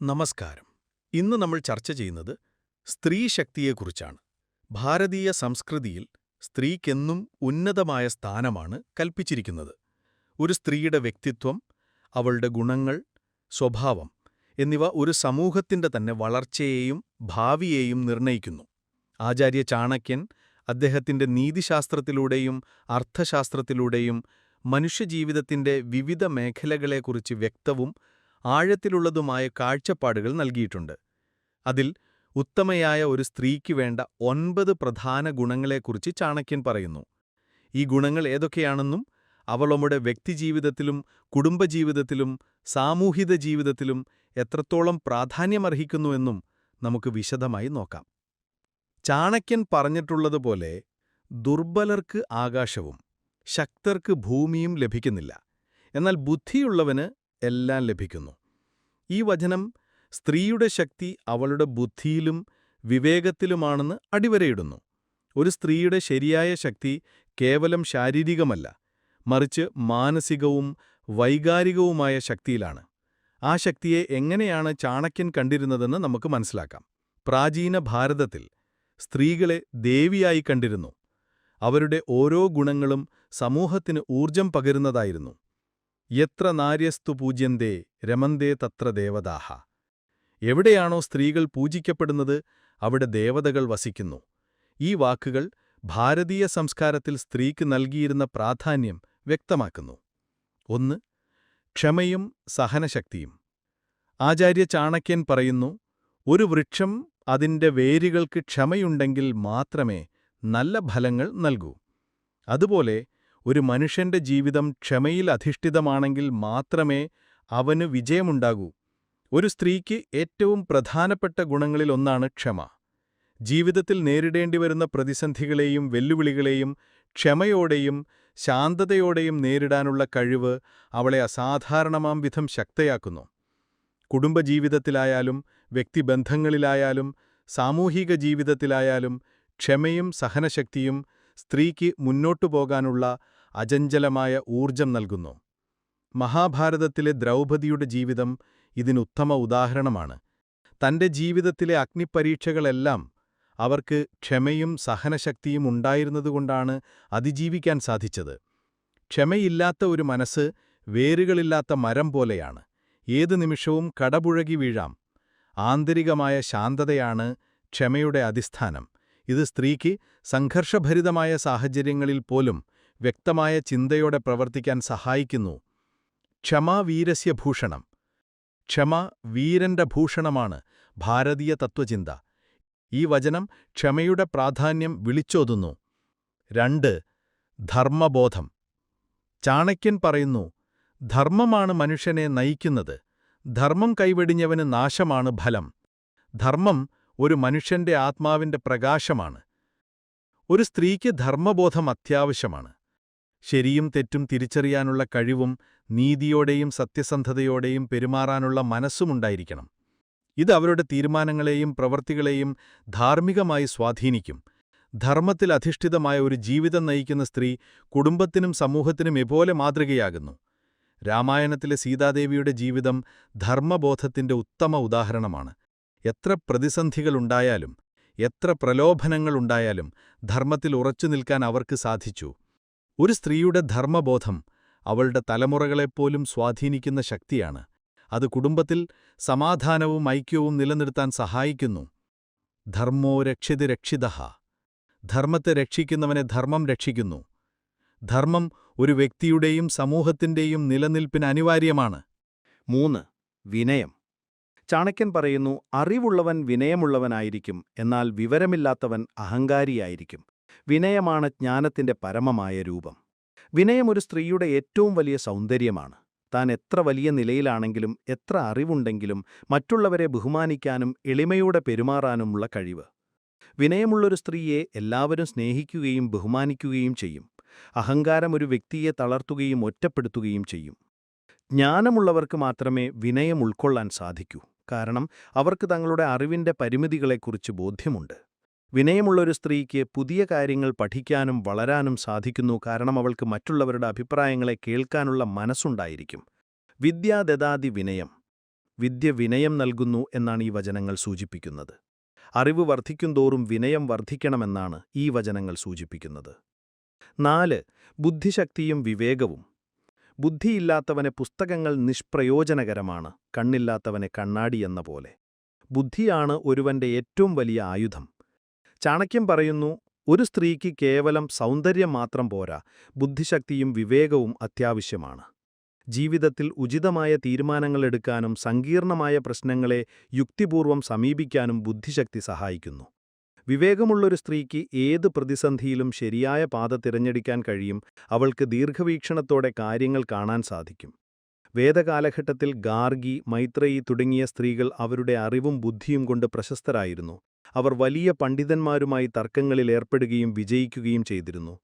നമസ്കാരം. ഇന്ന് നമ്മൾ ചർച്ച ചെയ്യുന്നത് സ്ത്രീ ശക്തിയെക്കുറിച്ചാണ് ഭാരതീയ സംസ്കൃതിയിൽ സ്ത്രീക്കെന്നും ഉന്നതമായ സ്ഥാനമാണ് കൽപ്പിച്ചിരിക്കുന്നത്. ഒരു സ്ത്രീയുടെ വ്യക്തിത്വം അവളുടെ ഗുണങ്ങൾ സ്വഭാവം എന്നിവ ഒരു സമൂഹത്തിന്റെ തന്നെ വളർച്ചയെയും ഭാവിയെയും നിർണയിക്കുന്നു ആചാര്യ ചാണക്യൻ അദ്ദേഹത്തിന്റെ നീതിശാസ്ത്രത്തിലൂടെയും അർത്ഥശാസ്ത്രത്തിലൂടെയും മനുഷ്യജീവിതത്തിന്റെ വിവിധ മേഖലകളെക്കുറിച്ച് വ്യക്തവും ആഴത്തിലുള്ളതുമായ കാഴ്ചപ്പാടുകൾ നൽകിയിട്ടുണ്ട്. അതിൽ ഉത്തമയായ ഒരു സ്ത്രീക്ക് വേണ്ട ഒൻപത് പ്രധാന ഗുണങ്ങളെക്കുറിച്ച് ചാണക്യൻ പറയുന്നു. ഈ ഗുണങ്ങൾ ഏതൊക്കെയാണെന്നും അവ നമ്മുടെ വ്യക്തിജീവിതത്തിലും കുടുംബജീവിതത്തിലും സാമൂഹിക ജീവിതത്തിലും എത്രത്തോളം പ്രാധാന്യമർഹിക്കുന്നുവെന്നും നമുക്ക് വിശദമായി നോക്കാം. ചാണക്യൻ പറഞ്ഞിട്ടുള്ളതുപോലെ ദുർബലർക്ക് ആകാശവും ശക്തർക്ക് ഭൂമിയും ലഭിക്കുന്നില്ല. എന്നാൽ ബുദ്ധിയുള്ളവന് എല്ലാം ലഭിക്കുന്നു. ഈ വചനം സ്ത്രീയുടെ ശക്തി അവളുടെ ബുദ്ധിയിലും വിവേകത്തിലുമാണെന്ന് അടിവരയിടുന്നു. ഒരു സ്ത്രീയുടെ ശരിയായ ശക്തി കേവലം ശാരീരികമല്ല മറിച്ച് മാനസികവും വൈകാരികവുമായ ശക്തിയിലാണ്. ആ ശക്തിയെ എങ്ങനെയാണ് ചാണക്യൻ കണ്ടിരുന്നതെന്ന് നമുക്ക് മനസ്സിലാക്കാം. പ്രാചീന ഭാരതത്തിൽ സ്ത്രീകളെ ദേവിയായി കണ്ടിരുന്നു. അവരുടെ ഓരോ ഗുണങ്ങളും സമൂഹത്തിന് ഊർജം പകരുന്നതായിരുന്നു. എത്ര നാര്യസ്തു പൂജ്യന്തേ രമന്തേ തത്ര ദേവതാഹ എവിടെയാണോ സ്ത്രീകൾ പൂജിക്കപ്പെടുന്നത് അവിടെ ദേവതകൾ വസിക്കുന്നു. ഈ വാക്കുകൾ ഭാരതീയ സംസ്കാരത്തിൽ സ്ത്രീക്ക് നൽകിയിരുന്ന പ്രാധാന്യം വ്യക്തമാക്കുന്നു. ഒന്ന് ക്ഷമയും സഹനശക്തിയും. ആചാര്യ ചാണക്യൻ പറയുന്നു ഒരു വൃക്ഷം അതിന്റെ വേരുകൾക്ക് ക്ഷമയുണ്ടെങ്കിൽ മാത്രമേ നല്ല ഫലങ്ങൾ നൽകൂ. അതുപോലെ ഒരു മനുഷ്യന്റെ ജീവിതം ക്ഷമയിൽ അധിഷ്ഠിതമാണെങ്കിൽ മാത്രമേ അവന് വിജയമുണ്ടാകൂ. ഒരു സ്ത്രീക്ക് ഏറ്റവും പ്രധാനപ്പെട്ട ഗുണങ്ങളിലൊന്നാണ് ക്ഷമ. ജീവിതത്തിൽ നേരിടേണ്ടി വരുന്ന പ്രതിസന്ധികളെയും വെല്ലുവിളികളെയും ക്ഷമയോടെയും ശാന്തതയോടെയും നേരിടാനുള്ള കഴിവ് അവളെ അസാധാരണമാം വിധം ശക്തയാക്കുന്നു. കുടുംബജീവിതത്തിലായാലും വ്യക്തിബന്ധങ്ങളിലായാലും സാമൂഹിക ജീവിതത്തിലായാലും ക്ഷമയും സഹനശക്തിയും സ്ത്രീക്ക് മുന്നോട്ടു പോകാനുള്ള അചഞ്ചലമായ ഊർജം നൽകുന്നു. മഹാഭാരതത്തിലെ ദ്രൗപദിയുടെ ജീവിതം ഇതിനുത്തമ ഉദാഹരണമാണ്. തന്റെ ജീവിതത്തിലെ അഗ്നിപരീക്ഷകളെല്ലാം അവർക്ക് ക്ഷമയും സഹനശക്തിയും ഉണ്ടായിരുന്നതുകൊണ്ടാണ് അതിജീവിക്കാൻ സാധിച്ചത്. ക്ഷമയില്ലാത്ത ഒരു മനസ്സ് വേരുകളില്ലാത്ത മരം പോലെയാണ്. ഏതു നിമിഷവും കടപുഴകി വീഴാം. ആന്തരികമായ ശാന്തതയാണ് ക്ഷമയുടെ അടിസ്ഥാനം. ഇത് സ്ത്രീക്ക് സംഘർഷഭരിതമായ സാഹചര്യങ്ങളിൽ പോലും വ്യക്തമായ ചിന്തയോടെ പ്രവർത്തിക്കാൻ സഹായിക്കുന്നു. ക്ഷമാ വീരസ്യ ഭൂഷണം. ക്ഷമ വീരന്റെ ഭൂഷണമാണ് ഭാരതീയ തത്വചിന്ത. ഈ വചനം ക്ഷമയുടെ പ്രാധാന്യം വിളിച്ചോതുന്നു. രണ്ട് ധർമ്മബോധം. ചാണക്യൻ പറയുന്നു ധർമ്മമാണ് മനുഷ്യനെ നയിക്കുന്നത്. ധർമ്മം കൈവെടിഞ്ഞവന് നാശമാണ് ഫലം. ധർമ്മം ഒരു മനുഷ്യന്റെ ആത്മാവിന്റെ പ്രകാശമാണ്. ഒരു സ്ത്രീക്ക് ധർമ്മബോധം അത്യാവശ്യമാണ്. ശരിയും തെറ്റും തിരിച്ചറിയാനുള്ള കഴിവും നീതിയോടെയും സത്യസന്ധതയോടെയും പെരുമാറാനുള്ള മനസ്സുമുണ്ടായിരിക്കണം ഇത് അവരുടെ തീരുമാനങ്ങളെയും പ്രവൃത്തികളെയും ധാർമ്മികമായി സ്വാധീനിക്കും. ധർമ്മത്തിൽ അധിഷ്ഠിതമായ ഒരു ജീവിതം നയിക്കുന്ന സ്ത്രീ കുടുംബത്തിനും സമൂഹത്തിനും എപോലെ മാതൃകയാകുന്നു. രാമായണത്തിലെ സീതാദേവിയുടെ ജീവിതം ധർമ്മബോധത്തിന്റെ ഉത്തമ ഉദാഹരണമാണ്. എത്ര പ്രതിസന്ധികളുണ്ടായാലും എത്ര പ്രലോഭനങ്ങളുണ്ടായാലും ധർമ്മത്തിൽ ഉറച്ചു നിൽക്കാൻ അവർക്ക് സാധിച്ചു. ഒരു സ്ത്രീയുടെ ധർമ്മബോധം അവളുടെ തലമുറകളെപ്പോലും സ്വാധീനിക്കുന്ന ശക്തിയാണ്. അത് കുടുംബത്തിൽ സമാധാനവും ഐക്യവും നിലനിർത്താൻ സഹായിക്കുന്നു. ധർമ്മോ രക്ഷിത് രക്ഷിത. ധർമ്മത്തെ രക്ഷിക്കുന്നവനെ ധർമ്മം രക്ഷിക്കുന്നു. ധർമ്മം ഒരു വ്യക്തിയുടെയും സമൂഹത്തിന്റെയും നിലനിൽപ്പിന് അനിവാര്യമാണ്. മൂന്ന്. വിനയം. ചാണക്യൻ പറയുന്നു അറിവുള്ളവൻ വിനയമുള്ളവനായിരിക്കും എന്നാൽ വിവരമില്ലാത്തവൻ അഹങ്കാരിയായിരിക്കും. വിനയമാണ് ജ്ഞാനത്തിന്റെ പരമമായ രൂപം. വിനയം ഒരു സ്ത്രീയുടെ ഏറ്റവും വലിയ സൗന്ദര്യമാണ്. താൻ എത്ര വലിയ നിലയിലാണെങ്കിലും എത്ര അറിവുണ്ടെങ്കിലും മറ്റുള്ളവരെ ബഹുമാനിക്കാനും എളിമയോടെ പെരുമാറാനുമുള്ള കഴിവ്. വിനയമുള്ളൊരു സ്ത്രീയെ എല്ലാവരും സ്നേഹിക്കുകയും ബഹുമാനിക്കുകയും ചെയ്യും. അഹങ്കാരം ഒരു വ്യക്തിയെ തളർത്തുകയും ഒറ്റപ്പെടുത്തുകയും ചെയ്യും. ജ്ഞാനമുള്ളവർക്ക് മാത്രമേ വിനയം ഉൾക്കൊള്ളാൻ സാധിക്കൂ. കാരണം അവർക്ക് തങ്ങളുടെ അറിവിന്റെ പരിമിതികളെക്കുറിച്ച് ബോധ്യമുണ്ട്. വിനയമുള്ളൊരു സ്ത്രീക്ക് പുതിയ കാര്യങ്ങൾ പഠിക്കാനും വളരാനും സാധിക്കുന്നു കാരണം അവൾക്ക് മറ്റുള്ളവരുടെ അഭിപ്രായങ്ങളെ കേൾക്കാനുള്ള മനസ്സുണ്ടായിരിക്കും. വിദ്യാദദാതി വിനയം. വിദ്യ വിനയം നൽകുന്നു എന്നാണ് ഈ വചനങ്ങൾ സൂചിപ്പിക്കുന്നത്. അറിവ് വർദ്ധിക്കുന്തോറും വിനയം വർദ്ധിക്കണമെന്നാണ് ഈ വചനങ്ങൾ സൂചിപ്പിക്കുന്നത്. നാല് ബുദ്ധിശക്തിയും വിവേകവും. ബുദ്ധിയില്ലാത്തവനെ പുസ്തകങ്ങൾ നിഷ്പ്രയോജനകരമാണ് കണ്ണില്ലാത്തവനെ കണ്ണാടി എന്ന പോലെ. ബുദ്ധിയാണ് ഒരുവന്റെ ഏറ്റവും വലിയ ആയുധം. ചാണക്യം പറയുന്നു ഒരു സ്ത്രീക്ക് കേവലം സൗന്ദര്യം മാത്രം പോരാ ബുദ്ധിശക്തിയും വിവേകവും അത്യാവശ്യമാണ്. ജീവിതത്തിൽ ഉചിതമായ തീരുമാനങ്ങളെടുക്കാനും സങ്കീർണമായ പ്രശ്നങ്ങളെ യുക്തിപൂർവം സമീപിക്കാനും ബുദ്ധിശക്തി സഹായിക്കുന്നു. വിവേകമുള്ളൊരു സ്ത്രീക്ക് ഏത് പ്രതിസന്ധിയിലും ശരിയായ പാത തിരഞ്ഞെടുക്കാൻ കഴിയും അവൾക്ക് ദീർഘവീക്ഷണത്തോടെ കാര്യങ്ങൾ കാണാൻ സാധിക്കും. വേദകാലഘട്ടത്തിൽ ഗാർഗി മൈത്രേയി തുടങ്ങിയ സ്ത്രീകൾ അവരുടെ അറിവും ബുദ്ധിയും കൊണ്ട് പ്രശസ്തരായിരുന്നു. അവർ വലിയ പണ്ഡിതന്മാരുമായി തർക്കങ്ങളിൽ ഏർപ്പെടുകയും വിജയിക്കുകയും ചെയ്തിരുന്നു.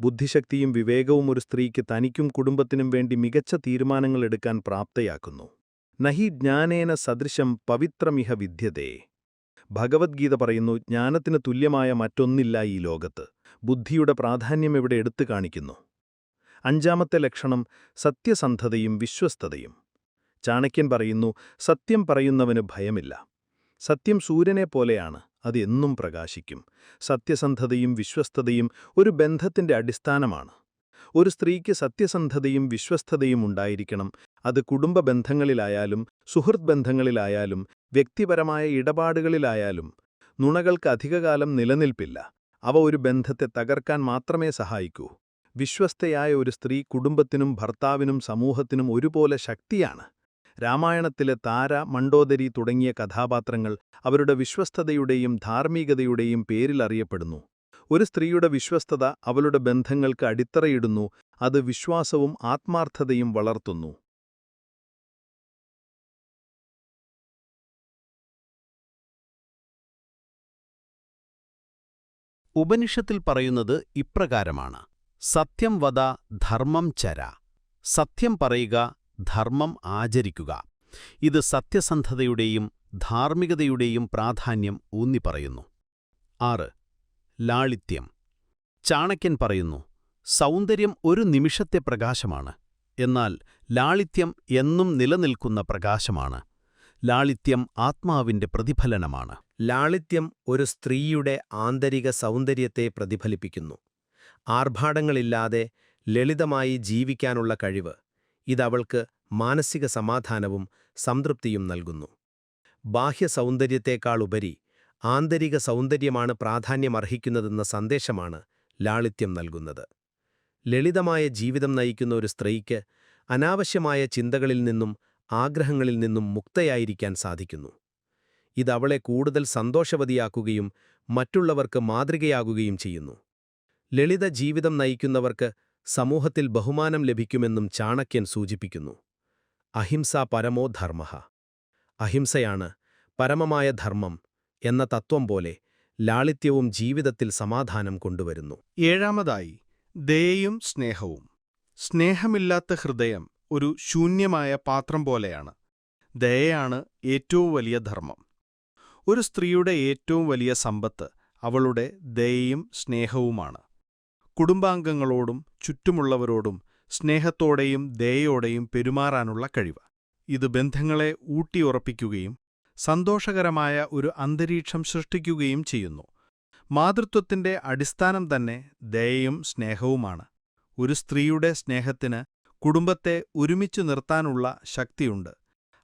ബുദ്ധിശക്തിയും വിവേകവും ഒരു സ്ത്രീക്ക് തനിക്കും കുടുംബത്തിനും വേണ്ടി മികച്ച തീരുമാനങ്ങൾ എടുക്കാൻ പ്രാപ്തയാക്കുന്നു. നഹി ജ്ഞാനേന സദൃശം പവിത്രമിഹ വിദ്യതേ. ഭഗവത്ഗീത പറയുന്നു ജ്ഞാനത്തിന് തുല്യമായ മറ്റൊന്നില്ല ഈ ലോകത്ത്. ബുദ്ധിയുടെ പ്രാധാന്യം ഇവിടെ എടുത്തു കാണിക്കുന്നു. അഞ്ചാമത്തെ ലക്ഷണം സത്യസന്ധതയും വിശ്വസ്തതയും. ചാണക്യൻ പറയുന്നു സത്യം പറയുന്നവന് ഭയമില്ല. സത്യം സൂര്യനെപ്പോലെയാണ് അത് എന്നും പ്രകാശിക്കും. സത്യസന്ധതയും വിശ്വസ്തതയും ഒരു ബന്ധത്തിന്റെ അടിസ്ഥാനമാണ്. ഒരു സ്ത്രീക്ക് സത്യസന്ധതയും വിശ്വസ്തതയും ഉണ്ടായിരിക്കണം. അത് കുടുംബ ബന്ധങ്ങളിലായാലും സുഹൃത് ബന്ധങ്ങളിലായാലും വ്യക്തിപരമായ ഇടപാടുകളിലായാലും നുണകൾക്ക് അധികകാലം നിലനിൽപ്പില്ല. അവ ഒരു ബന്ധത്തെ തകർക്കാൻ മാത്രമേ സഹായിക്കൂ. വിശ്വസ്തയായ ഒരു സ്ത്രീ കുടുംബത്തിനും ഭർത്താവിനും സമൂഹത്തിനും ഒരുപോലെ ശക്തിയാണ്. രാമായണത്തിലെ താര മണ്ടോദരി തുടങ്ങിയ കഥാപാത്രങ്ങൾ അവരുടെ വിശ്വസ്തതയുടെയും ധാർമ്മികതയുടെയും പേരിൽ അറിയപ്പെടുന്നു. ഒരു സ്ത്രീയുടെ വിശ്വസ്തത അവളുടെ ബന്ധങ്ങൾക്ക് അടിത്തറയിടുന്നു അത് വിശ്വാസവും ആത്മാർത്ഥതയും വളർത്തുന്നു. ഉപനിഷത്തിൽ പറയുന്നത് ഇപ്രകാരമാണ്. സത്യം വദ ധർമ്മം ചര. സത്യം പറയുക ധർമ്മം ആചരിക്കുക. ഇത് സത്യസന്ധതയുടെയും ധാർമ്മികതയുടെയും പ്രാധാന്യം ഊന്നിപ്പറയുന്നു. ആറ്. ലാളിത്യം. ചാണക്യൻ പറയുന്നു സൗന്ദര്യം ഒരു നിമിഷത്തെ പ്രകാശമാണ്. എന്നാൽ ലാളിത്യം എന്നും നിലനിൽക്കുന്ന പ്രകാശമാണ്. ലാളിത്യം ആത്മാവിന്റെ പ്രതിഫലനമാണ്. ലാളിത്യം ഒരു സ്ത്രീയുടെ ആന്തരിക സൗന്ദര്യത്തെ പ്രതിഫലിപ്പിക്കുന്നു. ആർഭാടങ്ങളില്ലാതെ ലളിതമായി ജീവിക്കാനുള്ള കഴിവ്. ഇതവൾക്ക് മാനസിക സമാധാനവും സംതൃപ്തിയും നൽകുന്നു. ബാഹ്യ സൗന്ദര്യത്തെക്കാളുപരി ആന്തരിക സൗന്ദര്യമാണ് പ്രാധാന്യമർഹിക്കുന്നതെന്ന സന്ദേശമാണ് ലാളിത്യം നൽകുന്നത്. ലളിതമായ ജീവിതം നയിക്കുന്ന ഒരു സ്ത്രീക്ക് അനാവശ്യമായ ചിന്തകളിൽ നിന്നും ആഗ്രഹങ്ങളിൽ നിന്നും മുക്തയായിരിക്കാൻ സാധിക്കുന്നു. ഇതവളെ കൂടുതൽ സന്തോഷവതിയാക്കുകയും മറ്റുള്ളവർക്ക് മാതൃകയാകുകയും ചെയ്യുന്നു. ലളിത ജീവിതം നയിക്കുന്നവർക്ക് സമൂഹത്തിൽ ബഹുമാനം ലഭിക്കുമെന്നും ചാണക്യൻ സൂചിപ്പിക്കുന്നു. അഹിംസ പരമോ ധർമ്മ. അഹിംസയാണ് പരമമായ ധർമ്മം എന്ന തത്വം പോലെ ലാളിത്യവും ജീവിതത്തിൽ സമാധാനം കൊണ്ടുവരുന്നു. ഏഴാമതായി ദയയും സ്നേഹവും. സ്നേഹമില്ലാത്ത ഹൃദയം ഒരു ശൂന്യമായ പാത്രം പോലെയാണ്. ദയയാണ് ഏറ്റവും വലിയ ധർമ്മം. ഒരു സ്ത്രീയുടെ ഏറ്റവും വലിയ സമ്പത്ത് അവളുടെ ദയയും സ്നേഹവുമാണ്. കുടുംബാംഗങ്ങളോടും ചുറ്റുമുള്ളവരോടും സ്നേഹത്തോടെയും ദയയോടെയും പെരുമാറാനുള്ള കഴിവ്. ഇത് ബന്ധങ്ങളെ ഊട്ടിയുറപ്പിക്കുകയും സന്തോഷകരമായ ഒരു അന്തരീക്ഷം സൃഷ്ടിക്കുകയും ചെയ്യുന്നു. മാതൃത്വത്തിന്റെ അടിസ്ഥാനം തന്നെ ദയയും സ്നേഹവുമാണ്. ഒരു സ്ത്രീയുടെ സ്നേഹത്തിന് കുടുംബത്തെ ഒരുമിച്ചു നിർത്താനുള്ള ശക്തിയുണ്ട്.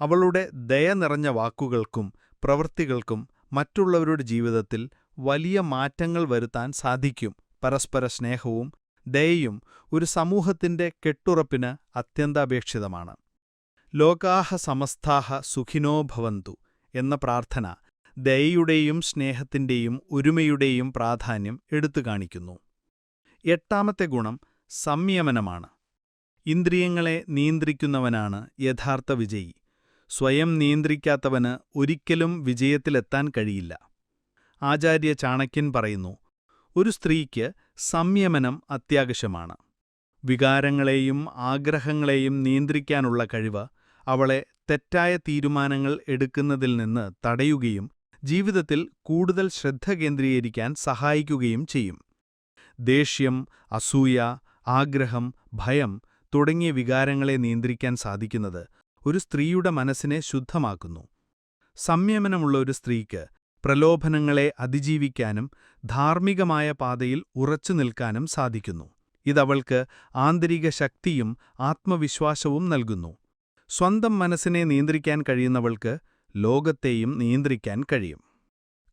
അവളുടെ ദയ നിറഞ്ഞ വാക്കുകൾക്കും പ്രവൃത്തികൾക്കും മറ്റുള്ളവരുടെ ജീവിതത്തിൽ വലിയ മാറ്റങ്ങൾ വരുത്താൻ സാധിക്കും. പരസ്പര സ്നേഹവും ദയയും ഒരു സമൂഹത്തിന്റെ കെട്ടുറപ്പിന് അത്യന്താപേക്ഷിതമാണ്. ലോകാഹ സമസ്താഹ സുഖിനോ ഭവന്തു എന്ന പ്രാർത്ഥന ദയയുടെയും സ്നേഹത്തിന്റെയും ഒരുമയുടെയും പ്രാധാന്യം എടുത്തു കാണിക്കുന്നു. എട്ടാമത്തെ ഗുണം സംയമനമാണ്. ഇന്ദ്രിയങ്ങളെ നിയന്ത്രിക്കുന്നവനാണ് യഥാർത്ഥ വിജയി. സ്വയം നിയന്ത്രിക്കാത്തവന് ഒരിക്കലും വിജയത്തിലെത്താൻ കഴിയില്ല. ആചാര്യ ചാണക്യൻ പറയുന്നു ഒരു സ്ത്രീക്ക് സംയമനം അത്യാവശ്യമാണ്. വികാരങ്ങളെയും ആഗ്രഹങ്ങളെയും നിയന്ത്രിക്കാനുള്ള കഴിവ് അവളെ തെറ്റായ തീരുമാനങ്ങൾ എടുക്കുന്നതിൽ നിന്ന് തടയുകയും ജീവിതത്തിൽ കൂടുതൽ ശ്രദ്ധ കേന്ദ്രീകരിക്കാൻ സഹായിക്കുകയും ചെയ്യും. ദേഷ്യം അസൂയ ആഗ്രഹം ഭയം തുടങ്ങിയ വികാരങ്ങളെ നിയന്ത്രിക്കാൻ സാധിക്കുന്നത് ഒരു സ്ത്രീയുടെ മനസ്സിനെ ശുദ്ധമാക്കുന്നു. സംയമനമുള്ള ഒരു സ്ത്രീക്ക് പ്രലോഭനങ്ങളെ അതിജീവിക്കാനും ധാർമ്മികമായ പാതയിൽ ഉറച്ചു നിൽക്കാനും സാധിക്കുന്നു. ഇതവൾക്ക് ആന്തരിക ശക്തിയും ആത്മവിശ്വാസവും നൽകുന്നു. സ്വന്തം മനസ്സിനെ നിയന്ത്രിക്കാൻ കഴിയുന്നവൾക്ക് ലോകത്തെയും നിയന്ത്രിക്കാൻ കഴിയും.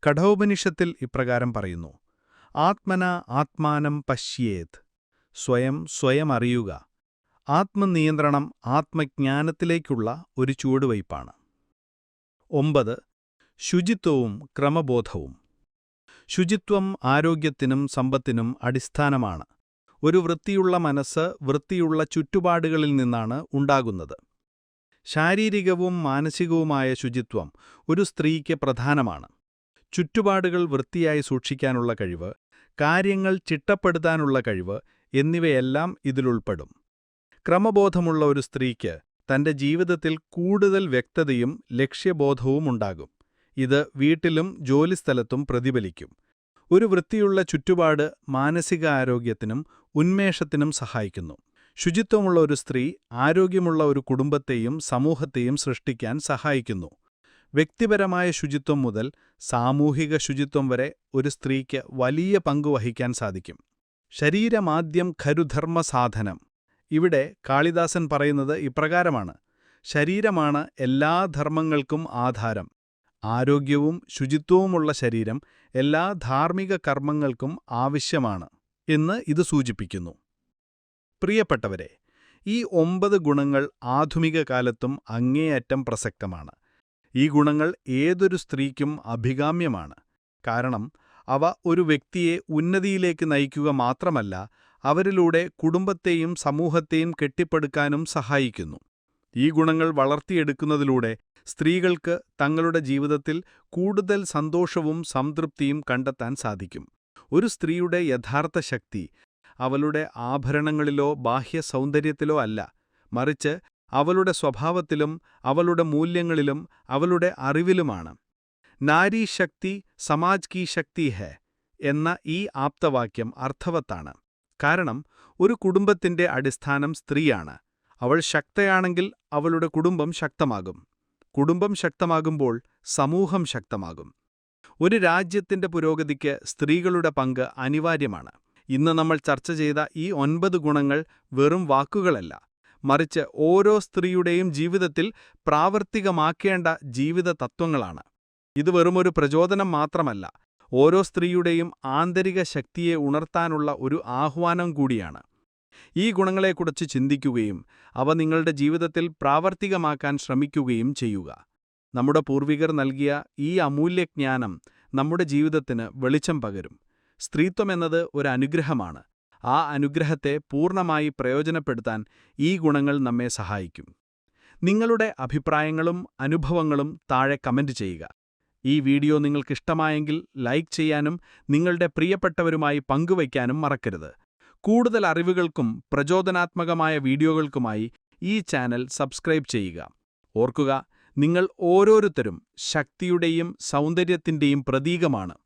കഠോപനിഷത്തിൽ ഇപ്രകാരം പറയുന്നു ആത്മന ആത്മാനം പശ്യേത് സ്വയം സ്വയം അറിയുക. ആത്മനിയന്ത്രണം ആത്മജ്ഞാനത്തിലേക്കുള്ള ഒരു ചുവടുവയ്പ്പാണ്. ഒമ്പത് ശുചിത്വവും ക്രമബോധവും. ശുചിത്വം ആരോഗ്യത്തിനും സമ്പത്തിനും അടിസ്ഥാനമാണ്. ഒരു വൃത്തിയുള്ള മനസ്സ് വൃത്തിയുള്ള ചുറ്റുപാടുകളിൽ നിന്നാണ് ഉണ്ടാകുന്നത്. ശാരീരികവും മാനസികവുമായ ശുചിത്വം ഒരു സ്ത്രീക്ക് പ്രധാനമാണ്. ചുറ്റുപാടുകൾ വൃത്തിയായി സൂക്ഷിക്കാനുള്ള കഴിവ് കാര്യങ്ങൾ ചിട്ടപ്പെടുത്താനുള്ള കഴിവ് എന്നിവയെല്ലാം ഇതിലുൾപ്പെടും. ക്രമബോധമുള്ള ഒരു സ്ത്രീക്ക് തന്റെ ജീവിതത്തിൽ കൂടുതൽ വ്യക്തതയും ലക്ഷ്യബോധവും ഉണ്ടാകും. ഇത് വീട്ടിലും ജോലിസ്ഥലത്തും പ്രതിഫലിക്കും. ഒരു വൃത്തിയുള്ള ചുറ്റുപാട് മാനസികാരോഗ്യത്തിനും ഉന്മേഷത്തിനും സഹായിക്കുന്നു. ശുചിത്വമുള്ള ഒരു സ്ത്രീ ആരോഗ്യമുള്ള ഒരു കുടുംബത്തെയും സമൂഹത്തെയും സൃഷ്ടിക്കാൻ സഹായിക്കുന്നു. വ്യക്തിപരമായ ശുചിത്വം മുതൽ സാമൂഹിക ശുചിത്വം വരെ ഒരു സ്ത്രീക്ക് വലിയ പങ്ക് വഹിക്കാൻ സാധിക്കും. ശരീരമാദ്യം ഖരുധർമ്മ സാധനം. ഇവിടെ കാളിദാസൻ പറയുന്നത് ഇപ്രകാരമാണ്. ശരീരമാണ് എല്ലാ ധർമ്മങ്ങൾക്കും ആധാരം. ആരോഗ്യവും ശുചിത്വവുമുള്ള ശരീരം എല്ലാ ധാർമ്മിക കർമ്മങ്ങൾക്കും ആവശ്യമാണ് എന്ന് ഇത് സൂചിപ്പിക്കുന്നു. പ്രിയപ്പെട്ടവരെ ഈ ഒമ്പത് ഗുണങ്ങൾ ആധുനിക കാലത്തും അങ്ങേയറ്റം പ്രസക്തമാണ്. ഈ ഗുണങ്ങൾ ഏതൊരു സ്ത്രീക്കും അഭികാമ്യമാണ്. കാരണം അവ ഒരു വ്യക്തിയെ ഉന്നതിയിലേക്ക് നയിക്കുക മാത്രമല്ല അവരിലൂടെ കുടുംബത്തെയും സമൂഹത്തെയും കെട്ടിപ്പടുക്കാനും സഹായിക്കുന്നു. ഈ ഗുണങ്ങൾ വളർത്തിയെടുക്കുന്നതിലൂടെ സ്ത്രീകൾക്ക് തങ്ങളുടെ ജീവിതത്തിൽ കൂടുതൽ സന്തോഷവും സംതൃപ്തിയും കണ്ടെത്താൻ സാധിക്കും. ഒരു സ്ത്രീയുടെ യഥാർത്ഥ ശക്തി അവളുടെ ആഭരണങ്ങളിലോ ബാഹ്യ സൗന്ദര്യത്തിലോ അല്ല മറിച്ച് അവളുടെ സ്വഭാവത്തിലും അവളുടെ മൂല്യങ്ങളിലും അവളുടെ അറിവിലുമാണ്. നാരീ ശക്തി സമാജ് കി ശക്തി ഹെ എന്ന ഈ ആപ്തവാക്യം അർത്ഥവത്താണ്. കാരണം ഒരു കുടുംബത്തിന്റെ അടിസ്ഥാനം സ്ത്രീയാണ്. അവൾ ശക്തയാണെങ്കിൽ അവളുടെ കുടുംബം ശക്തമാകും. കുടുംബം ശക്തമാകുമ്പോൾ സമൂഹം ശക്തമാകും. ഒരു രാജ്യത്തിന്റെ പുരോഗതിക്ക് സ്ത്രീകളുടെ പങ്ക് അനിവാര്യമാണ്. ഇന്ന് നമ്മൾ ചർച്ച ചെയ്ത ഈ ഒൻപത് ഗുണങ്ങൾ വെറും വാക്കുകളല്ല. മറിച്ച് ഓരോ സ്ത്രീയുടെയും ജീവിതത്തിൽ പ്രാവർത്തികമാക്കേണ്ട ജീവിത തത്വങ്ങളാണ്. ഇത് വെറുമൊരു പ്രചോദനം മാത്രമല്ല ഓരോ സ്ത്രീയുടെയും ആന്തരിക ശക്തിയെ ഉണർത്താനുള്ള ഒരു ആഹ്വാനം കൂടിയാണ്. ഈ ഗുണങ്ങളെക്കുറിച്ച് ചിന്തിക്കുകയും അവ നിങ്ങളുടെ ജീവിതത്തിൽ പ്രാവർത്തികമാക്കാൻ ശ്രമിക്കുകയും ചെയ്യുക. നമ്മുടെ പൂർവികർ നൽകിയ ഈ അമൂല്യജ്ഞാനം നമ്മുടെ ജീവിതത്തിന് വെളിച്ചം പകരും. സ്ത്രീത്വമെന്നത് ഒരു അനുഗ്രഹമാണ്. ആ അനുഗ്രഹത്തെ പൂർണമായി പ്രയോജനപ്പെടുത്താൻ ഈ ഗുണങ്ങൾ നമ്മെ സഹായിക്കും. നിങ്ങളുടെ അഭിപ്രായങ്ങളും അനുഭവങ്ങളും താഴെ കമന്റ് ചെയ്യുക. ഈ വീഡിയോ നിങ്ങൾക്കിഷ്ടമായെങ്കിൽ ലൈക്ക് ചെയ്യാനും നിങ്ങളുടെ പ്രിയപ്പെട്ടവരുമായി പങ്കുവയ്ക്കാനും മറക്കരുത്. കൂടുതൽ അറിവുകൾക്കും പ്രചോദനാത്മകമായ വീഡിയോകൾക്കുമായി ഈ ചാനൽ സബ്സ്ക്രൈബ് ചെയ്യുക. ഓർക്കുക നിങ്ങൾ ഓരോരുത്തരും ശക്തിയുടെയും സൗന്ദര്യത്തിന്റെയും പ്രതീകമാണ്.